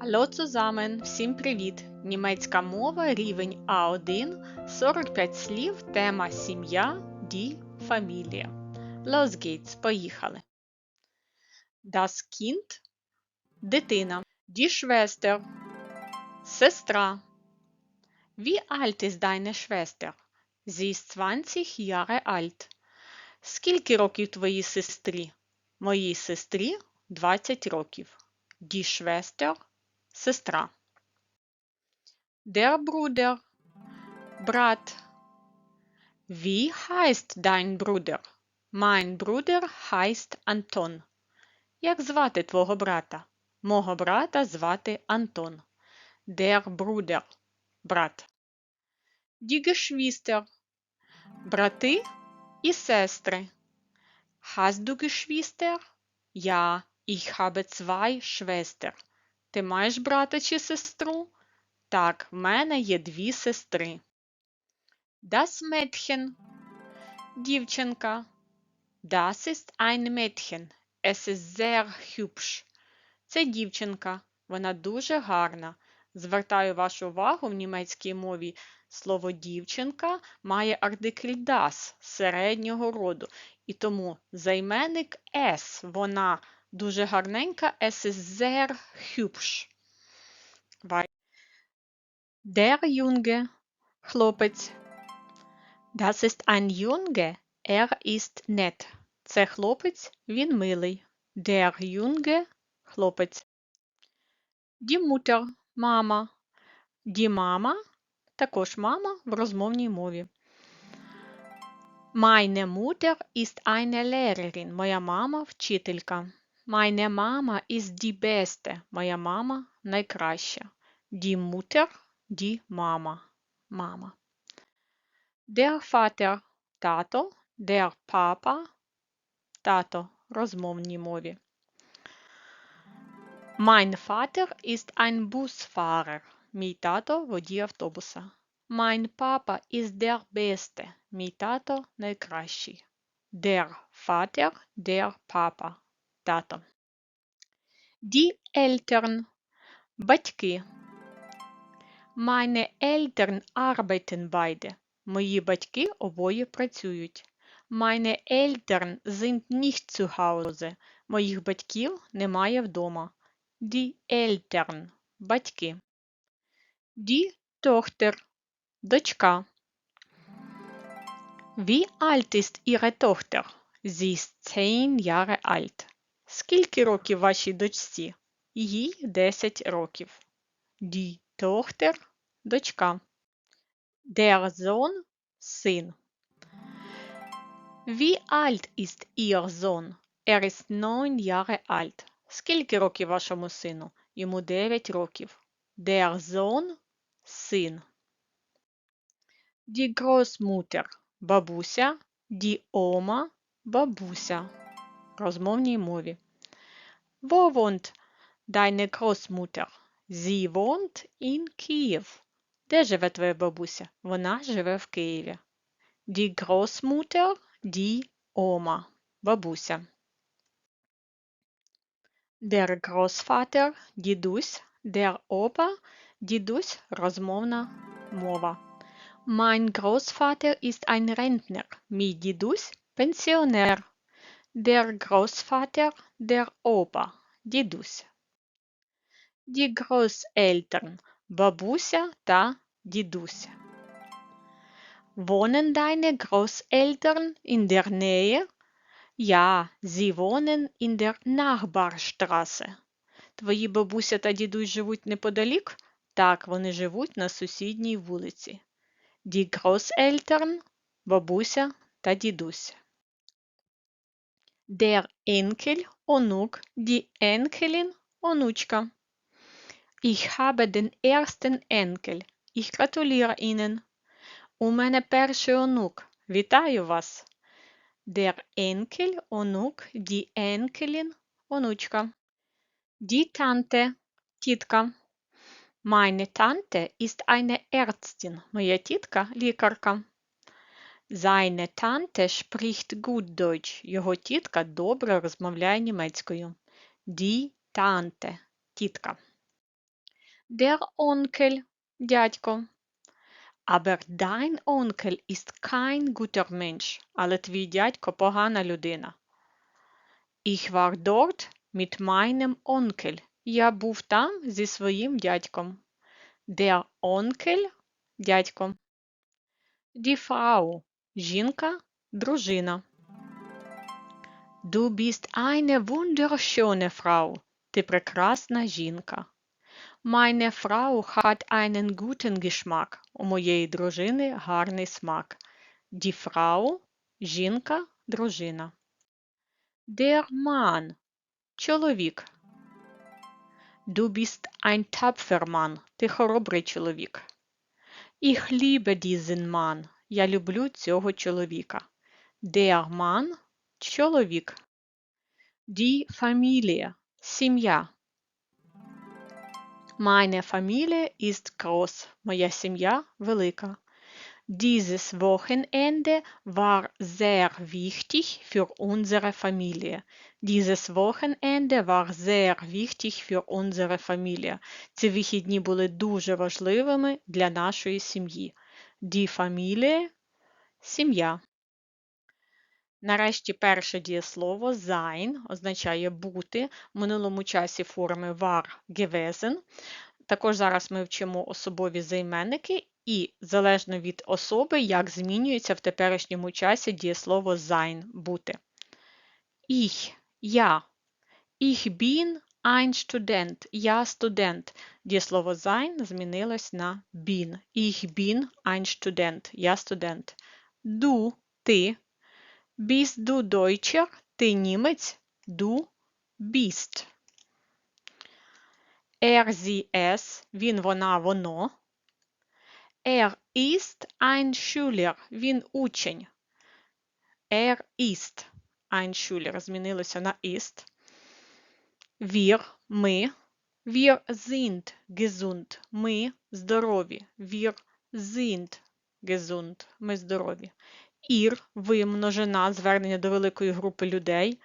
Hallo zusammen! Всім привіт! Німецька мова, рівень А1, 45 слів, тема сім'я, ді, фамілія. Geht's, поїхали. Das Kind – дитина. Die Schwester – сестра. Wie alt ist deine Schwester? Sie ist 20 Jahre alt. Скільки років твоїй сестрі? Моїй сестрі 20 років. Die Schwester – сестра. Der Bruder – брат. Wie heißt dein Bruder? Mein Bruder heißt Anton. Як звати твого брата? Мого брата звати Антон. Der Bruder – брат. Die Geschwister – брати і сестри. Hast du Geschwister? Ja, ich habe zwei Schwester. Ти маєш брата чи сестру? Так, в мене є дві сестри. Das Mädchen – дівчинка. Das ist ein Mädchen. Es ist sehr hübsch. Це дівчинка. Вона дуже гарна. Звертаю вашу увагу в німецькій мові. Слово дівчинка має артикль das середнього роду. І тому займенник es, вона дуже гарненька, es ist sehr hübsch. Der Junge – хлопець. Das ist ein Junge, er ist nett. Це хлопець, він милий. Der Junge – хлопець. Die Mutter – мама. Die Mama – також мама в розмовній мові. Meine Mutter ist eine Lehrerin. Моя мама вчителька. Meine Mama ist die beste. Моя мама найкраща. Die Mutter – die Mama. Мама. Der Vater – тато. Der Papa – тато розмовній мові. Mein Vater ist ein Busfahrer. Мій тато водій автобуса. Mein Papa ist der Beste. Мій тато найкращий. Der Vater, der Papa. Тато. Die Eltern. Батьки. Meine Eltern arbeiten beide. Мої батьки обоє працюють. Meine Eltern sind nicht zu Hause. Моїх батьків немає вдома. Die Eltern – батьки. Die Tochter – дочка. Wie alt ist Ihre Tochter? Sie ist 10 Jahre alt. Скільки років вашій дочці? Їй 10 років. Die Tochter – дочка. Der Sohn – син. Wie alt ist Ihr Sohn? Er ist 9 Jahre alt. Скільки років вашому сину? Йому 9 років. Der Sohn – син. Die Großmutter – бабуся. Die Oma – бабуся. Розмовній мові. Wo wohnt deine Großmutter? Sie wohnt in Kiev. Де живе твоя бабуся? Вона живе в Києві. Die Großmutter – die Oma. Бабуся. Der Großvater – дідусь, der Opa – дідусь, розмовна мова. Mein Großvater ist ein Rentner. Мій дідусь – пенсіонер. Der Großvater – der Opa – дідусь. Die Großeltern – бабуся та дідусь. Wohnen deine Großeltern in der Nähe? Ja, sie wohnen in der Nachbarstraße. Твої бабуся та дідусь живуть неподалік? Так, вони живуть на сусідній вулиці. Die Großeltern – бабуся та дідусь. Der Enkel – онук, die Enkelin – онучка. Ich habe den ersten Enkel. Ich gratuliere Ihnen. У мене перший онук. Вітаю вас. Der Enkel – онук, die Enkelin – онучка. Die Tante – тітка. Meine Tante ist eine Ärztin. Моя тітка – лікарка. Seine Tante spricht gut Deutsch. Його тітка добре розмовляє німецькою. Die Tante – тітка. Der Onkel – дядько. Aber dein Onkel ist kein guter Mensch. Але твій дядько погана людина. Ich war dort mit meinem Onkel. Я був там зі своїм дядьком. Der Onkel – дядько. Die Frau – жінка, дружина. Du bist eine wunderschöne Frau. Ти прекрасна жінка. Meine Frau hat einen guten Geschmack. У моєї дружини гарний смак. Die Frau – жінка, дружина. Der Mann – чоловік. Du bist ein tapfer Mann. Ти хоробрий чоловік. Ich liebe diesen Mann. Я люблю цього чоловіка. Der Mann – чоловік. Die Familie – сім'я. Meine Familie ist groß. Моя сім'я велика. Dieses Wochenende war sehr wichtig für unsere Familie. Dieses Wochenende war sehr wichtig für unsere Familie. Ці вихідні були дуже важливими для нашої сім'ї. Die Familie – сім'я. Нарешті перше дієслово sein означає бути в минулому часі форми war gewesen. Також зараз ми вчимо особові займенники і залежно від особи, як змінюється в теперішньому часі дієслово sein бути. Ich – я. Ich bin ein Student. Я студент. Дієслово sein змінилось на bin. Ich bin ein Student. Я студент. Du – ти. Bist du Deutscher? Ти німець? Du bist. Er, sie, es. Він, вона, воно. Er ist ein Schüler. Він учень. Er ist ein Schüler. Змінилося на ist. Wir – ми. Wir sind gesund. Ми здорові. Wir sind gesund. Ми здорові. Ір – ви множина, звернення до великої групи людей.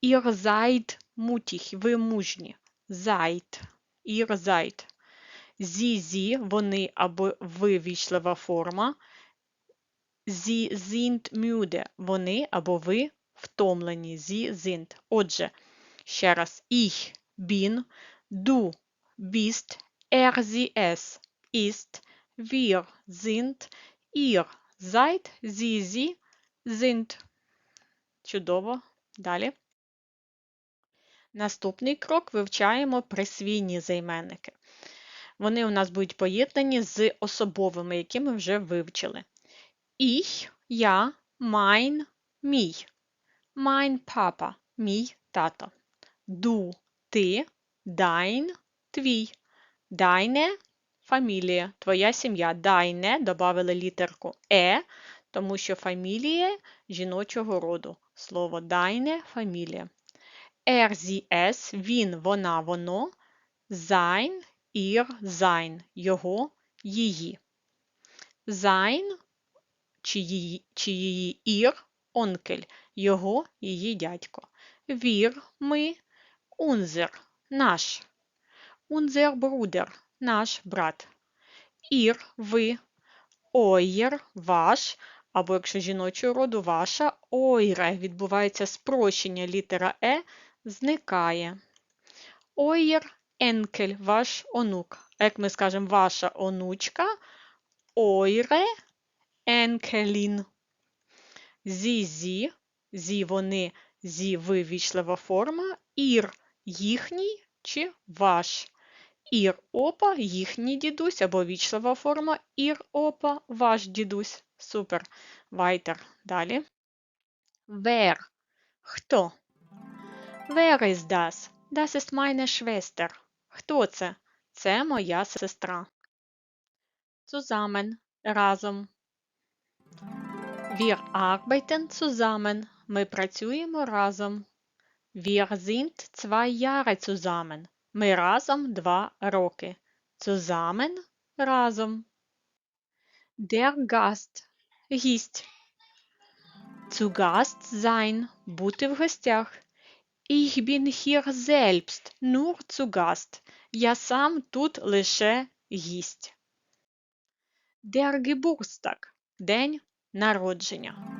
Ір seid mutig. Ви мужні. Seid. Ір seid. Зі, зі, вони або ви вічлива форма. Sie sind müde. Вони або ви втомлені. Sie sind. Отже, ще раз. Ich bin, du bist, er, sie, es ist, wir sind, ihr seid, sie, sie sind. Чудово. Далі. Наступний крок вивчаємо присвійні займенники. Вони у нас будуть поєднані з особовими, які ми вже вивчили. Ich – я, mein – мій, mein папа – мій тато. Du – ти, dein – твій, deine – фамілія, твоя сім'я. Deine – додали літерку е, тому що фамілія жіночого роду. Слово deine – фамілія. Er, sie, es – він, вона, воно, sein – ihr, sein – його, її. Sein – чи чи її ір, онкель, його, її дядько. Wir – ми, unser – наш. Unser Bruder – наш брат. Ір – ви, ойєр – ваш, або якщо жіночого роду ваша, ойре відбувається спрощення літера Е зникає. Ойєр енкель ваш онук. А як ми скажемо ваша онучка, ойре енкелін. Зі зі, вони, зі ви вічлива форма, ір їхній чи ваш. Ір опа їхній дідусь або вічлива форма, ір опа ваш дідусь. Супер. Вайтер. Далі. Wer. Хто? Wer ist das? Das ist meine Schwester. Хто це? Це моя сестра. Zusammen. Разом. Wir arbeiten zusammen. Ми працюємо разом. Wir sind zwei Jahre zusammen. Ми разом два роки. Zusammen – разом. Der Gast – гість. Zu Gast sein – бути в гостях. Ich bin hier selbst nur zu Gast. Я сам тут лише гість. Der Geburtstag – день народження.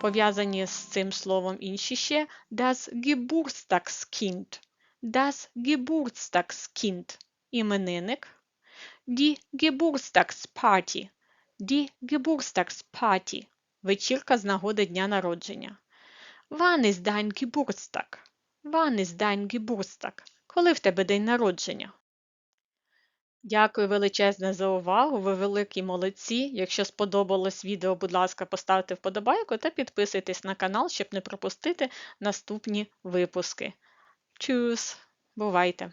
Пов'язані з цим словом інші ще das Geburtstagskind. Das Geburtstagskind – іменинник. Die Geburtstagsparty. Die Geburtstagsparty – вечірка з нагоди дня народження. Wann ist dein Geburtstag? Wann ist dein Geburtstag? Коли в тебе день народження? Дякую величезне за увагу. Ви великі молодці. Якщо сподобалось відео, будь ласка, поставте вподобайку та підписуйтесь на канал, щоб не пропустити наступні випуски. Чус! Бувайте!